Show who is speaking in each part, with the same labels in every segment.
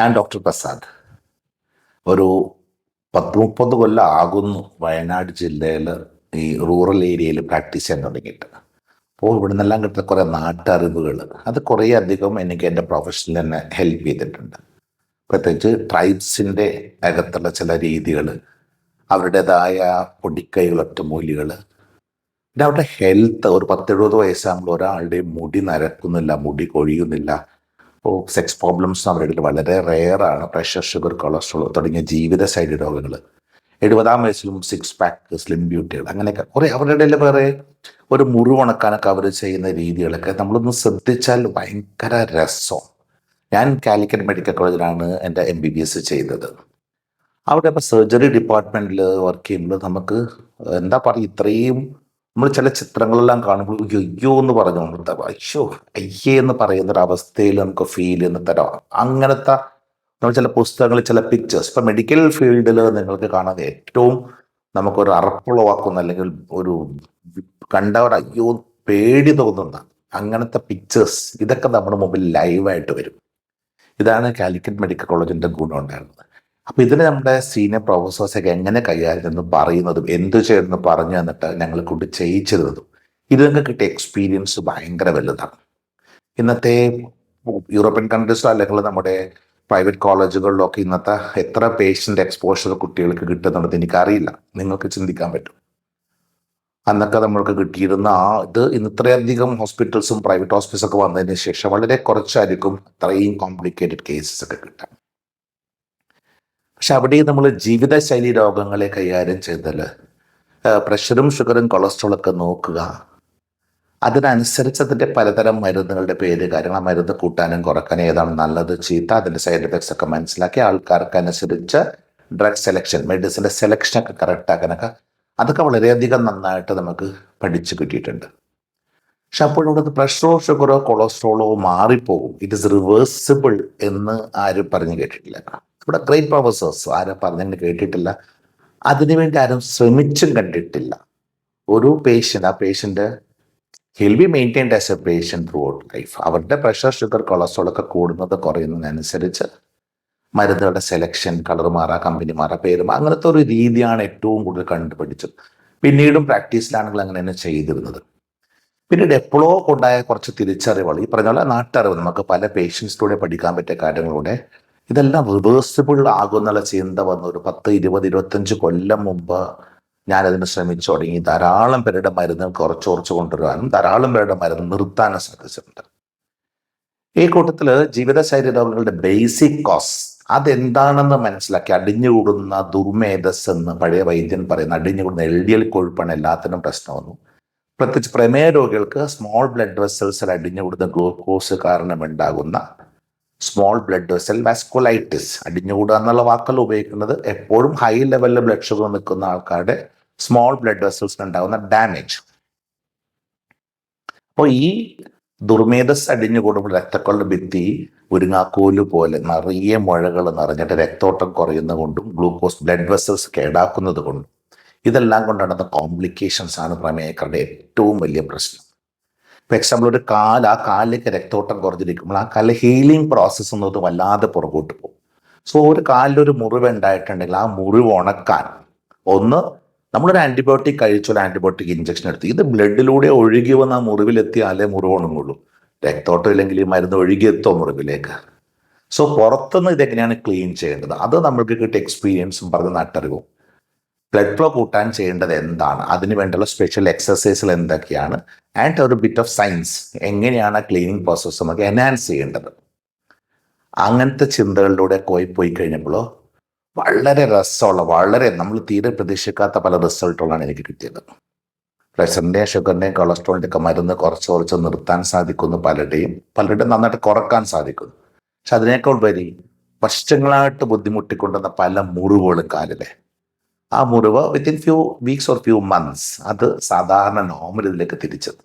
Speaker 1: ഞാൻ ഡോക്ടർ പ്രസാദ്. ഒരു പത്ത് മുപ്പത് കൊല്ലം ആകുന്നു വയനാട് ജില്ലയിൽ ഈ റൂറൽ ഏരിയയിൽ പ്രാക്ടീസ് ചെയ്യാൻ തുടങ്ങിയിട്ട്. അപ്പോൾ ഇവിടെ നിന്നെല്ലാം കിട്ടുന്ന കുറേ നാട്ടറിവുകൾ. അത് കുറേ അധികം എനിക്ക് എന്റെ പ്രൊഫഷനിൽ തന്നെ ഹെൽപ്പ് ചെയ്തിട്ടുണ്ട്. പ്രത്യേകിച്ച് ട്രൈബ്സിന്റെ അകത്തുള്ള ചില രീതികൾ അവരുടേതായ പൊടിക്കൈകൾ ഒറ്റമൂലികൾ. പിന്നെ അവരുടെ ഹെൽത്ത് ഒരു പത്തെഴുപത് വയസ്സാകുമ്പോൾ ഒരാളുടെയും മുടി നരക്കുന്നില്ല മുടി കൊഴിയുന്നില്ല സെക്സ് പ്രോബ്ലംസ് അവരുടെ ഇടയിൽ വളരെ റെയറാണ് പ്രഷർ ഷുഗർ കൊളസ്ട്രോൾ തുടങ്ങിയ ജീവിത ശൈലി രോഗങ്ങൾ എഴുപതാം വയസ്സിലും സിക്സ് പാക്ക് സ്ലിം ബ്യൂട്ടികൾ അങ്ങനെയൊക്കെ. കുറേ അവരുടെ ഇടയിൽ വേറെ ഒരു മുറിവുണക്കാനൊക്കെ അവർ ചെയ്യുന്ന രീതികളൊക്കെ നമ്മളൊന്ന് ശ്രദ്ധിച്ചാൽ ഭയങ്കര രസം. ഞാൻ കാലിക്കറ്റ് മെഡിക്കൽ കോളേജിലാണ് എന്റെ എം ബി ബി എസ് ചെയ്തത്. അവിടെ ഇപ്പോൾ സർജറി ഡിപ്പാർട്ട്മെന്റിൽ വർക്ക് ചെയ്യുമ്പോൾ നമുക്ക് എന്താ പറയുക ഇത്രയും നമ്മൾ ചില ചിത്രങ്ങളെല്ലാം കാണുമ്പോൾ അയ്യോ എന്ന് പറഞ്ഞു അയ്യോ അയ്യേ എന്ന് പറയുന്ന ഒരു അവസ്ഥയിൽ നമുക്ക് ഫീൽ ചെയ്യുന്ന തരം. അങ്ങനത്തെ നമ്മൾ ചില പുസ്തകങ്ങൾ ചില പിക്ചേഴ്സ് ഇപ്പം മെഡിക്കൽ ഫീൽഡിൽ നിങ്ങൾക്ക് കാണാൻ ഏറ്റവും നമുക്കൊരു അറപ്പുളവാക്കുന്ന അല്ലെങ്കിൽ ഒരു കണ്ടവർ അയ്യോ പേടി തോന്നുന്ന അങ്ങനത്തെ പിക്ചേഴ്സ് ഇതൊക്കെ നമ്മുടെ മുമ്പിൽ ലൈവായിട്ട് വരും. ഇതാണ് കാലിക്കറ്റ് മെഡിക്കൽ കോളേജിന്റെ ഗുണം ഉണ്ടായിരുന്നത്. അപ്പോൾ ഇതിന് നമ്മുടെ സീനിയർ പ്രൊഫസേഴ്സൊക്കെ എങ്ങനെ കൈകാര്യം പറയുന്നതും എന്ത് ചെയ്യുന്നു പറഞ്ഞു തന്നിട്ട് ഞങ്ങൾ കൊണ്ട് ചെയ്യിച്ചിരുന്നതും ഇത് നിങ്ങൾക്ക് കിട്ടിയ എക്സ്പീരിയൻസ് ഭയങ്കര വലുതാണ്. ഇന്നത്തെ യൂറോപ്യൻ കൺട്രീസിലോ അല്ലെങ്കിൽ നമ്മുടെ പ്രൈവറ്റ് കോളേജുകളിലൊക്കെ ഇന്നത്തെ എത്ര പേഷ്യന്റ് എക്സ്പോഷർ കുട്ടികൾക്ക് കിട്ടുന്നുണ്ടെന്ന് എനിക്കറിയില്ല. നിങ്ങൾക്ക് ചിന്തിക്കാൻ പറ്റും. അന്നൊക്കെ നമ്മൾക്ക് കിട്ടിയിരുന്ന ആ ഇത് ഇന്ന് ഇത്രയധികം ഹോസ്പിറ്റൽസും പ്രൈവറ്റ് ഹോസ്പിറ്റൽസ് ഒക്കെ വന്നതിന് ശേഷം വളരെ കുറച്ചായിരിക്കും അത്രയും കോംപ്ലിക്കേറ്റഡ് കേസസ് ഒക്കെ കിട്ടാൻ. പക്ഷെ അവിടെ നമ്മൾ ജീവിതശൈലി രോഗങ്ങളെ കൈകാര്യം ചെയ്താൽ പ്രഷറും ഷുഗറും കൊളസ്ട്രോളൊക്കെ നോക്കുക. അതിനനുസരിച്ച് അതിന്റെ പലതരം മരുന്നുകളുടെ പേര് കാര്യങ്ങൾ ആ മരുന്ന് കൂട്ടാനും കുറക്കാനും ഏതാണ് നല്ലത് ചീത്ത അതിന്റെ സൈഡ് എഫക്ട്സ് ഒക്കെ മനസ്സിലാക്കി ആൾക്കാർക്ക് അനുസരിച്ച് ഡ്രഗ് സെലക്ഷൻ മെഡിസിന്റെ സെലക്ഷൻ ഒക്കെ കറക്റ്റ് ആക്കാനൊക്കെ അതൊക്കെ വളരെയധികം നന്നായിട്ട് നമുക്ക് പഠിച്ചു കിട്ടിയിട്ടുണ്ട്. പക്ഷെ അപ്പോഴവിടെ പ്രഷറോ ഷുഗറോ കൊളസ്ട്രോളോ മാറിപ്പോകും. ഇറ്റ് ഇസ് റിവേഴ്സിബിൾ എന്ന് ആരും പറഞ്ഞു കേട്ടിട്ടില്ല. ഇവിടെ ഗ്രേറ്റ് പ്രൊഫസേഴ്സ് ആരും പറഞ്ഞു കേട്ടിട്ടില്ല. അതിനുവേണ്ടി ആരും ശ്രമിച്ചും കണ്ടിട്ടില്ല. ഒരു പേഷ്യന്റ് ആ patient he'll be maintained as a patient throughout life അവരുടെ പ്രഷർ ഷുഗർ കൊളസ്ട്രോൾ ഒക്കെ കൂടുന്നത് കുറയുന്നതിനനുസരിച്ച് മരുന്നുകളുടെ സെലക്ഷൻ കളർ മാറാ കമ്പനി മാറാ പേര് അങ്ങനത്തെ ഒരു രീതിയാണ് ഏറ്റവും കൂടുതൽ കണ്ടുപിടിച്ചത്. പിന്നീടും പ്രാക്ടീസിലാണെങ്കിൽ അങ്ങനെ തന്നെ ചെയ്തിരുന്നത്. പിന്നീട് എപ്പോഴോ കൊണ്ടായ കുറച്ച് തിരിച്ചറിവുകൾ. ഈ പറഞ്ഞ പോലെ നാട്ടറിവ് നമുക്ക് പല പേഷ്യൻസിലൂടെ പഠിക്കാൻ പറ്റിയ കാര്യങ്ങളിലൂടെ ഇതെല്ലാം റിവേഴ്സിബിൾ ആകുന്നുള്ള ചിന്ത വന്ന. ഒരു പത്ത് ഇരുപത് ഇരുപത്തഞ്ച് കൊല്ലം മുമ്പ് ഞാനതിന് ശ്രമിച്ചു തുടങ്ങി. ധാരാളം പേരുടെ മരുന്ന് കുറച്ച് കുറച്ച് കൊണ്ടുവരാനും ധാരാളം പേരുടെ മരുന്ന് നിർത്താനും സാധിച്ചിട്ടുണ്ട് ഈ കൂട്ടത്തിൽ ജീവിതശൈലി രോഗങ്ങളുടെ ബേസിക് കോസ് അതെന്താണെന്ന് മനസ്സിലാക്കി അടിഞ്ഞുകൂടുന്ന ദുർമേധസ് എന്ന് പഴയ വൈദ്യൻ പറയുന്ന. അടിഞ്ഞുകൂടുന്ന എൽ ഡി എൽ കൊഴുപ്പാണ് എല്ലാത്തിനും പ്രശ്നം വന്നു പ്രത്യേകിച്ച് പ്രമേയ രോഗികൾക്ക് സ്മോൾ ബ്ലഡ് വെസൽസിൽ അടിഞ്ഞുകൂടുന്ന ഗ്ലൂക്കോസ് കാരണമുണ്ടാകുന്ന സ്മോൾ ബ്ലഡ് വെസൽ വാസ്കുലൈറ്റിസ് അടിഞ്ഞുകൂടുക എന്നുള്ള വാക്കുകൾ ഉപയോഗിക്കുന്നത്. എപ്പോഴും ഹൈ ലെവലിൽ ബ്ലഡ് ഷുഗർ നിൽക്കുന്ന ആൾക്കാരുടെ സ്മോൾ ബ്ലഡ് വെസൽസിന് ഉണ്ടാകുന്ന ഡാമേജ് അപ്പോൾ ഈ ദുർമേധസ് അടിഞ്ഞുകൂടുമ്പോൾ രക്തക്കൊള്ള ഭിത്തി ഉരുങ്ങാക്കോൽ പോലെ നിറയെ മുഴകൾ നിറഞ്ഞിട്ട് രക്തോട്ടം കുറയുന്നത് കൊണ്ടും ഗ്ലൂക്കോസ് ബ്ലഡ് വെസൽസ് കേടാക്കുന്നത് കൊണ്ടും ഇതെല്ലാം കൊണ്ടാണ് കോംപ്ലിക്കേഷൻസ് ആണ് പ്രമേയക്കാരുടെ ഏറ്റവും വലിയ പ്രശ്നം. ഇപ്പം എക്സാമ്പിൾ ഒരു കാൽ ആ കാലിലേക്ക് രക്തോട്ടം കുറഞ്ഞിരിക്കുമ്പോൾ ആ കാലിലെ ഹീലിംഗ് പ്രോസസ്സ് എന്നത് വല്ലാതെ പുറകോട്ട് പോകും. സോ ഒരു കാലിലൊരു മുറിവ് ഉണ്ടായിട്ടുണ്ടെങ്കിൽ ആ മുറിവ് ഉണക്കാൻ ഒന്ന് നമ്മളൊരു ആന്റിബയോട്ടിക് കഴിച്ചു ഒരു ആന്റിബയോട്ടിക് ഇഞ്ചക്ഷൻ എടുത്തു ഇത് ബ്ലഡിലൂടെ ഒഴുകി വന്ന ആ മുറിവിലെത്തിയാലേ മുറിവ് ഉണങ്ങുള്ളൂ. രക്തോട്ടം ഇല്ലെങ്കിൽ ഈ മരുന്ന് ഒഴുകിയെത്തോ മുറിവിലേക്ക്. സോ പുറത്തുനിന്ന് ഇതെങ്ങനെയാണ് ക്ലീൻ ചെയ്യേണ്ടത്? അത് നമ്മൾക്ക് കിട്ടിയ എക്സ്പീരിയൻസും പറഞ്ഞ നട്ടറിവും. ബ്ലഡ് ഫ്ലോ കൂട്ടാൻ ചെയ്യേണ്ടത് എന്താണ്? അതിന് വേണ്ടിയുള്ള സ്പെഷ്യൽ എക്സസൈസുകൾ എന്തൊക്കെയാണ്? ആൻഡ് ഒരു ബിറ്റ് ഓഫ് സയൻസ് എങ്ങനെയാണ് ആ ക്ലീനിങ് പ്രോസസ്സ് നമുക്ക് എൻഹാൻസ് ചെയ്യേണ്ടത്? അങ്ങനത്തെ ചിന്തകളിലൂടെ പോയി പോയി കഴിഞ്ഞപ്പോൾ വളരെ രസമുള്ള വളരെ നമ്മൾ തീരെ പ്രതീക്ഷിക്കാത്ത പല റിസൾട്ടുകളാണ് എനിക്ക് കിട്ടിയത്. പ്രഷറിന്റെയും ഷുഗറിന്റെയും കൊളസ്ട്രോളിന്റെ ഒക്കെ മരുന്ന് കുറച്ച് കുറച്ച് നിർത്താൻ സാധിക്കുന്നു പലരുടെയും. പലരുടെയും നന്നായിട്ട് കുറയ്ക്കാൻ സാധിക്കുന്നു. പക്ഷെ അതിനേക്കാൾ വരി വർഷങ്ങളായിട്ട് ബുദ്ധിമുട്ടിക്കൊണ്ടുവന്ന പല മുറിവുകളും കാലിലെ. ആ മുറിവ് within few weeks or few months അത് സാധാരണ നോർമൽ ഇതിലേക്ക് തിരിച്ചത്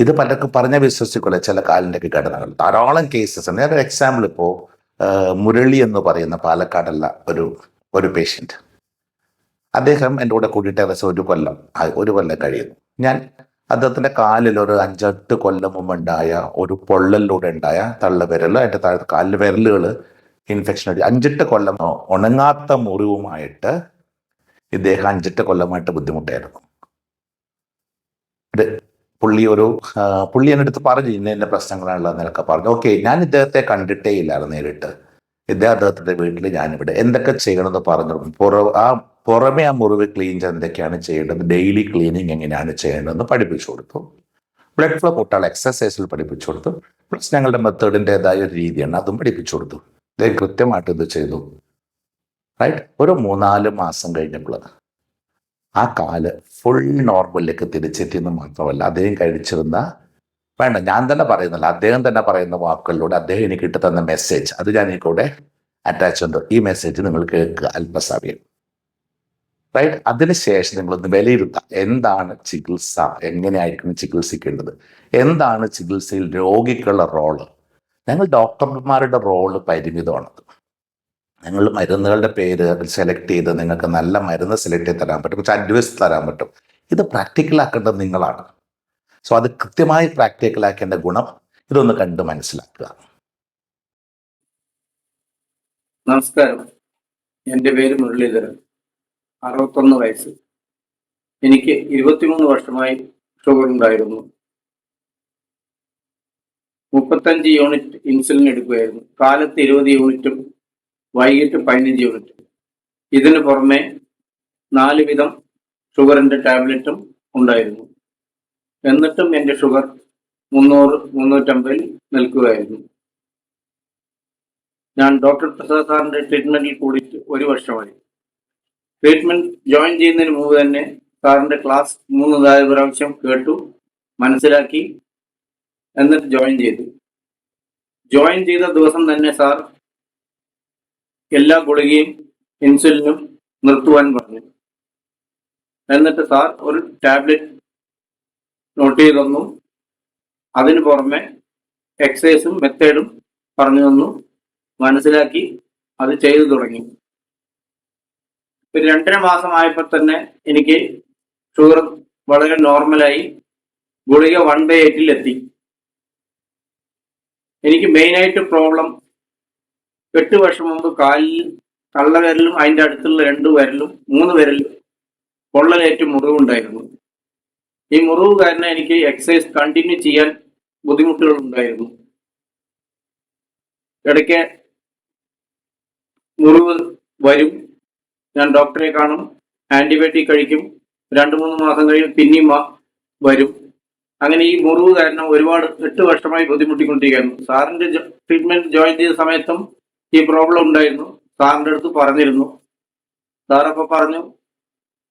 Speaker 1: ഇത് പലർക്കും പറഞ്ഞ വിശ്വസിക്കുള്ള ചില കാലിന്റെ ഘടനകൾ. ധാരാളം കേസസ് ഒരു എക്സാമ്പിൾ ഇപ്പോൾ മുരളി എന്ന് പറയുന്ന പാലക്കാടുള്ള ഒരു ഒരു പേഷ്യന്റ് അദ്ദേഹം എന്റെ കൂടെ കൂടിയിട്ട് ഏകദേശം ഒരു കൊല്ലം ഒരു കൊല്ലം കഴിയുന്നു. ഞാൻ അദ്ദേഹത്തിന്റെ കാലിൽ ഒരു അഞ്ചെട്ട് കൊല്ലം മുമ്പ് ഉണ്ടായ ഒരു പൊള്ളലിലൂടെ ഉണ്ടായ തള്ളവിരൽ അതിന്റെ താഴത്തെ കാലിൽ വിരലുകൾ ഇൻഫെക്ഷൻ അടിച്ചു അഞ്ചെട്ട് കൊല്ലം ഉണങ്ങാത്ത മുറിവുമായിട്ട് ഇദ്ദേഹം അഞ്ചെട്ട് കൊല്ലമായിട്ട് ബുദ്ധിമുട്ടായിരുന്നു. പുള്ളി ഒരു പുള്ളി എന്റെ അടുത്ത് പറഞ്ഞു ഇന്ന ഇന്ന പ്രശ്നങ്ങളാണുള്ള എന്നൊക്കെ പറഞ്ഞു. ഓക്കെ ഞാൻ ഇദ്ദേഹത്തെ കണ്ടിട്ടേ ഇല്ലായിരുന്നു നേരിട്ട്. ഇദ്ദേഹം അദ്ദേഹത്തിന്റെ വീട്ടിൽ ഞാനിവിടെ. എന്തൊക്കെ ചെയ്യണമെന്ന് പറഞ്ഞു. പുറ ആ പുറമെ ആ മുറിവ് ക്ലീൻ എന്തൊക്കെയാണ് ചെയ്യേണ്ടത്? ഡെയിലി ക്ലീനിങ് എങ്ങനെയാണ് ചെയ്യേണ്ടതെന്ന് പഠിപ്പിച്ചു കൊടുത്തു. ബ്ലഡ് ഫ്ലോ കൂട്ടാൾ എക്സസൈസിൽ പഠിപ്പിച്ചു കൊടുത്തു. പ്ലസ് ഞങ്ങളുടെ മെത്തേഡിന്റെതായ ഒരു രീതിയാണ് അതും പഠിപ്പിച്ചു കൊടുത്തു. അദ്ദേഹം കൃത്യമായിട്ട് ഇത് ചെയ്തു. റൈറ്റ് ഒരു മൂന്നാൽ മാസം കഴിഞ്ഞപ്പോൾ ആ കാൽ ഫുൾ നോർമലിലേക്ക് തിരിച്ചെത്തിയെന്ന് മാത്രമല്ല അദ്ദേഹം കഴിച്ചിരുന്ന വേണ്ട ഞാൻ തന്നെ പറയുന്നില്ല അദ്ദേഹം തന്നെ പറയുന്ന വാക്കുകളിലൂടെ അദ്ദേഹം എനിക്ക് ഇട്ട് തന്ന മെസ്സേജ് അത് ഞാൻ എനിക്കൂടെ അറ്റാച്ച് ഉണ്ട്. ഈ മെസ്സേജ് നിങ്ങൾ കേൾക്കുക അല്പസമയം. റൈറ്റ് അതിനുശേഷം നിങ്ങളൊന്ന് വിലയിരുത്താം. എന്താണ് ചികിത്സ? എങ്ങനെയായിരിക്കും ചികിത്സിക്കേണ്ടത്? എന്താണ് ചികിത്സയിൽ രോഗിക്കുള്ള റോൾ ഞങ്ങൾ ഡോക്ടർമാരുടെ റോൾ പരിമിതമാണത്. ഞങ്ങൾ മരുന്നുകളുടെ പേര് സെലക്ട് ചെയ്ത് നിങ്ങൾക്ക് നല്ല മരുന്ന് സെലക്ട് ചെയ്ത് തരാൻ പറ്റും. കുറച്ച് അഡ്വൈസ് തരാൻ പറ്റും. ഇത് പ്രാക്ടിക്കൽ ആക്കേണ്ടത് നിങ്ങളാണ്. സോ അത് കൃത്യമായി പ്രാക്ടിക്കലാക്കേണ്ട ഗുണം ഇതൊന്ന് കണ്ട് മനസ്സിലാക്കുക.
Speaker 2: നമസ്കാരം. എന്റെ പേര് മുരളീധരൻ. അറുപത്തൊന്ന് വയസ്സ്. എനിക്ക് ഇരുപത്തിമൂന്ന് വർഷമായി ഷുഗർ ഉണ്ടായിരുന്നു. മുപ്പത്തഞ്ച് യൂണിറ്റ് ഇൻസുലിൻ എടുക്കുകയായിരുന്നു. കാലത്ത് ഇരുപത് യൂണിറ്റും വൈകിട്ട് പതിനഞ്ച് യൂണിറ്റ് ഇതിന് പുറമെ നാല് വിധം ഷുഗറിന്റെ ടാബ്ലറ്റും ഉണ്ടായിരുന്നു. എന്നിട്ടും എന്റെ ഷുഗർ മുന്നൂറ് മുന്നൂറ്റമ്പതിൽ നിൽക്കുകയായിരുന്നു. ഞാൻ ഡോക്ടർ പ്രസാദ് സാറിന്റെ ട്രീറ്റ്മെന്റിൽ കൂടിയിട്ട് ഒരു വർഷമായി. ട്രീറ്റ്മെന്റ് ജോയിൻ ചെയ്യുന്നതിന് മുമ്പ് തന്നെ സാറിന്റെ ക്ലാസ് മൂന്ന് നാല് പ്രാവശ്യം കേട്ടു മനസ്സിലാക്കി എന്നിട്ട് ജോയിൻ ചെയ്തു. ജോയിൻ ചെയ്ത ദിവസം തന്നെ സാർ എല്ലാ ഗുളികയും ഇൻസുലിനും നിർത്തുവാൻ പറഞ്ഞു. എന്നിട്ട് സാർ ഒരു ടാബ്ലറ്റ് നോട്ട് ചെയ്ത് തന്നു അതിന് പുറമെ എക്സസൈസും മെത്തേഡും പറഞ്ഞു തന്നു. മനസ്സിലാക്കി അത് ചെയ്തു തുടങ്ങി. ഒരു രണ്ടര മാസമായപ്പോൾ തന്നെ എനിക്ക് ഷുഗർ വളരെ നോർമലായി ഗുളിക വൺ ബൈ എയ്റ്റിൽ എത്തി. എനിക്ക് മെയിനായിട്ട് പ്രോബ്ലം എട്ട് വർഷം മുമ്പ് കാലിൽ കള്ളവിരലും അതിന്റെ അടുത്തുള്ള രണ്ട് വിരലും മൂന്ന് വിരലും പൊള്ളലേറ്റ് മുറിവുണ്ടായിരുന്നു ഈ മുറിവ് കാരണം എനിക്ക് എക്സസൈസ് കണ്ടിന്യൂ ചെയ്യാൻ ബുദ്ധിമുട്ടുകൾ ഉണ്ടായിരുന്നു. ഇടയ്ക്ക് മുറിവ് വരും. ഞാൻ ഡോക്ടറെ കാണും. ആന്റിബയോട്ടിക് കഴിക്കും. രണ്ട് മൂന്ന് മാസം കഴിയും. പിന്നെയും വരും. അങ്ങനെ ഈ മുറിവ് കാരണം ഒരുപാട് എട്ട് വർഷമായി ബുദ്ധിമുട്ടിക്കൊണ്ടിരിക്കുകയായിരുന്നു സാറിന്റെ ട്രീറ്റ്മെന്റ് ജോയിൻ ചെയ്ത സമയത്തും ഈ പ്രോബ്ലം ഉണ്ടായിരുന്നു. സാറിന്റെ അടുത്ത് പറഞ്ഞിരുന്നു. സാറപ്പോൾ പറഞ്ഞു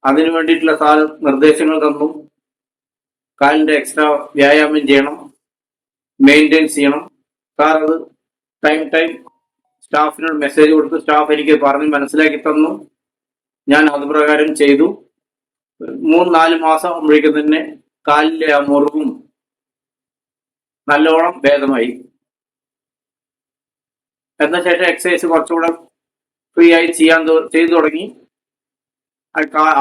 Speaker 2: അതിനു വേണ്ടിയിട്ടുള്ള സാർ നിർദ്ദേശങ്ങൾ തന്നു. കാലിന്റെ എക്സ്ട്രാ വ്യായാമം ചെയ്യണം. മെയിന്റെയിൻ ചെയ്യണം. സാർ അത് ടൈം ടൈം സ്റ്റാഫിനോട് മെസ്സേജ് കൊടുത്ത് സ്റ്റാഫ് എനിക്ക് പറഞ്ഞ് മനസ്സിലാക്കി തന്നു. ഞാൻ അത് പ്രകാരം ചെയ്തു. മൂന്ന് നാല് മാസം ആകുമ്പോഴേക്കും തന്നെ കാലിലെ ആ മുറിവും നല്ലോണം ഭേദമായി. എന്ന ശേഷം എക്സസൈസ് കുറച്ചുകൂടെ ഫ്രീ ആയി ചെയ്യാൻ ചെയ്തു തുടങ്ങി.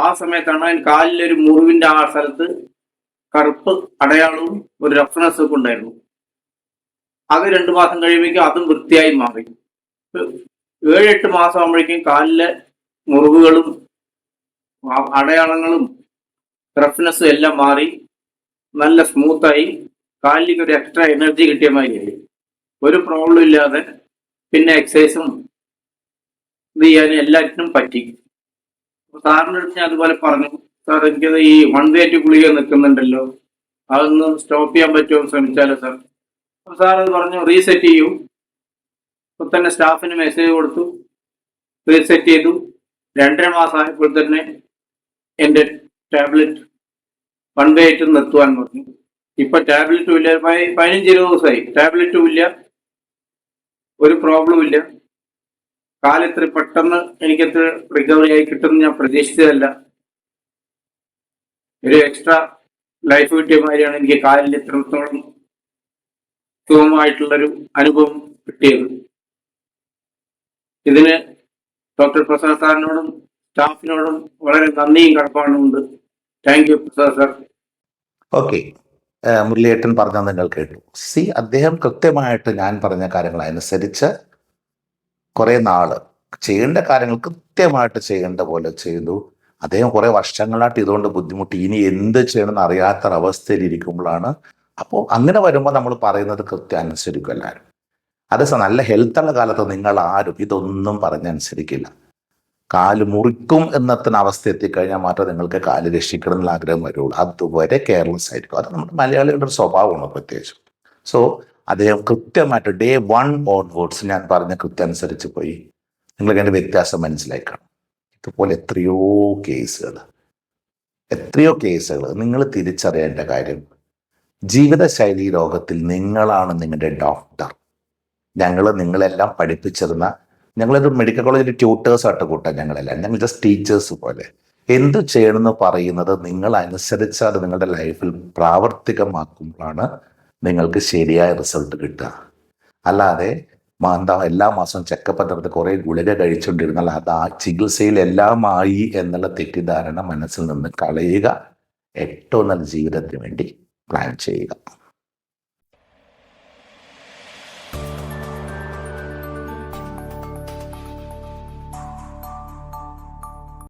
Speaker 2: ആ സമയത്താണ് അതിന് കാലിലൊരു മുറിവിന്റെ ആ സ്ഥലത്ത് കറുപ്പ് അടയാളവും ഒരു റഫ്നെസ്സും ഒക്കെ ഉണ്ടായിരുന്നു. അത് രണ്ടു മാസം കഴിയുമ്പോഴേക്കും അതും വൃത്തിയായി മാറി. ഏഴെട്ട് മാസം ആകുമ്പോഴേക്കും കാലിലെ മുറിവുകളും അടയാളങ്ങളും റഫ്നെസ്സും എല്ലാം മാറി. നല്ല സ്മൂത്തായി കാലിലേക്ക് ഒരു എക്സ്ട്രാ എനർജി കിട്ടിയ മാതിരി ഒരു പ്രോബ്ലം ഇല്ലാതെ പിന്നെ എക്സസൈസും ഇത് ചെയ്യാനും എല്ലാറ്റിനും പറ്റി. അപ്പോൾ സാറിന്റെ അടുത്ത് ഞാൻ അതുപോലെ പറഞ്ഞു. സാർ എനിക്കത് ഈ വൺ വേ ടു ഗുളിക നിൽക്കുന്നുണ്ടല്ലോ. അതൊന്ന് സ്റ്റോപ്പ് ചെയ്യാൻ പറ്റുമോ ശ്രമിച്ചാലോ സാർ? അപ്പോൾ സാർ അത് പറഞ്ഞു റീസെറ്റ് ചെയ്യൂ. അപ്പോൾ തന്നെ സ്റ്റാഫിന് മെസ്സേജ് കൊടുത്തു. റീസെറ്റ് ചെയ്തു. രണ്ടര മാസമായപ്പോൾ തന്നെ എന്റെ ടാബ്ലറ്റ് വൺ വേ ആയിട്ട് നിർത്തുവാൻ പറഞ്ഞു. ഇപ്പൊ ടാബ്ലറ്റും ഇല്ല. പതിനഞ്ചിരുപത് ദിവസമായി. ടാബ്ലറ്റും ഇല്ല. ഒരു പ്രോബ്ലം ഇല്ല. കാലിത്ര പെട്ടെന്ന് എനിക്കത്ര റിക്കവറി ആയി കിട്ടുമെന്ന് ഞാൻ പ്രതീക്ഷിച്ചതല്ല. ഒരു എക്സ്ട്രാ ലൈഫ് കിട്ടിയ മാതിരിയാണ് എനിക്ക് കാലിൽ ഇത്രത്തോളം സുഖമായിട്ടുള്ളൊരു അനുഭവം കിട്ടിയത്. ഇതിന് ഡോക്ടർ പ്രസാദ് സാറിനോടും സ്റ്റാഫിനോടും വളരെ നന്ദിയും കടപ്പാടുമുണ്ട്. Thank you Prasad sir.
Speaker 1: Okay മുരളിയേട്ടൻ പറഞ്ഞത് നിങ്ങൾ കേട്ടു. സി അദ്ദേഹം കൃത്യമായിട്ട് ഞാൻ പറഞ്ഞ കാര്യങ്ങൾ അനുസരിച്ച് കുറേ നാൾ ചെയ്യേണ്ട കാര്യങ്ങൾ കൃത്യമായിട്ട് ചെയ്യേണ്ട പോലെ ചെയ്തു. അദ്ദേഹം കുറേ വർഷങ്ങളായിട്ട് ഇതുകൊണ്ട് ബുദ്ധിമുട്ടി. ഇനി എന്ത് ചെയ്യണമെന്ന് അറിയാത്ത അവസ്ഥയിൽ ഇരിക്കുമ്പോഴാണ്. അപ്പോൾ അങ്ങനെ വരുമ്പോൾ നമ്മൾ പറയുന്നത് കൃത്യം അനുസരിക്കും എല്ലാവരും. അതേസമയം നല്ല ഹെൽത്തുള്ള കാലത്ത് നിങ്ങൾ ആരും ഇതൊന്നും പറഞ്ഞനുസരിക്കില്ല. കാൽ മുറിക്കും എന്നത്തിന് അവസ്ഥ എത്തിക്കഴിഞ്ഞാൽ മാത്രമേ നിങ്ങൾക്ക് കാൽ രക്ഷിക്കണം എന്നുള്ള ആഗ്രഹം വരുള്ളൂ. അതുവരെ കെയർലെസ് ആയിരിക്കും അത് നമ്മുടെ മലയാളികളുടെ ഒരു സ്വഭാവമാണ് പ്രത്യേകിച്ചും. സോ അദ്ദേഹം കൃത്യമായിട്ട് ഡേ വൺ ഓൺവേർഡ്സ് ഞാൻ പറഞ്ഞ കൃത്യം അനുസരിച്ച് പോയി. നിങ്ങൾക്ക് അതിന്റെ വ്യത്യാസം മനസ്സിലായി കാണും ഇതുപോലെ എത്രയോ കേസുകൾ എത്രയോ കേസുകൾ നിങ്ങൾ തിരിച്ചറിയേണ്ട കാര്യം ജീവിതശൈലി രോഗത്തിൽ നിങ്ങളാണ് നിങ്ങളുടെ ഡോക്ടർ ഞങ്ങൾ നിങ്ങളെല്ലാം പഠിപ്പിച്ചിരുന്ന ഞങ്ങളൊരു മെഡിക്കൽ കോളേജിൽ ട്യൂട്ടേഴ്സ് ആയിട്ട് കൂട്ടാം ഞങ്ങളല്ല. ഞങ്ങൾ ജസ്റ്റ് ടീച്ചേഴ്സ് പോലെ. എന്ത് ചെയ്യണമെന്ന് പറയുന്നത് നിങ്ങൾ അനുസരിച്ച് അത് നിങ്ങളുടെ ലൈഫിൽ പ്രാവർത്തികമാക്കുമ്പോഴാണ് നിങ്ങൾക്ക് ശരിയായ റിസൾട്ട് കിട്ടുക. അല്ലാതെ എന്താ എല്ലാ മാസവും ചെക്കപ്പ് നടത്തി കുറേ ഗുളിക കഴിച്ചുകൊണ്ടിരുന്നാൽ അത് ആ ചികിത്സയിൽ എല്ലാമായി എന്നുള്ള തെറ്റിദ്ധാരണ മനസ്സിൽ നിന്ന് കളയുക. ഏറ്റവും നല്ല ജീവിതത്തിന് വേണ്ടി പ്ലാൻ ചെയ്യുക.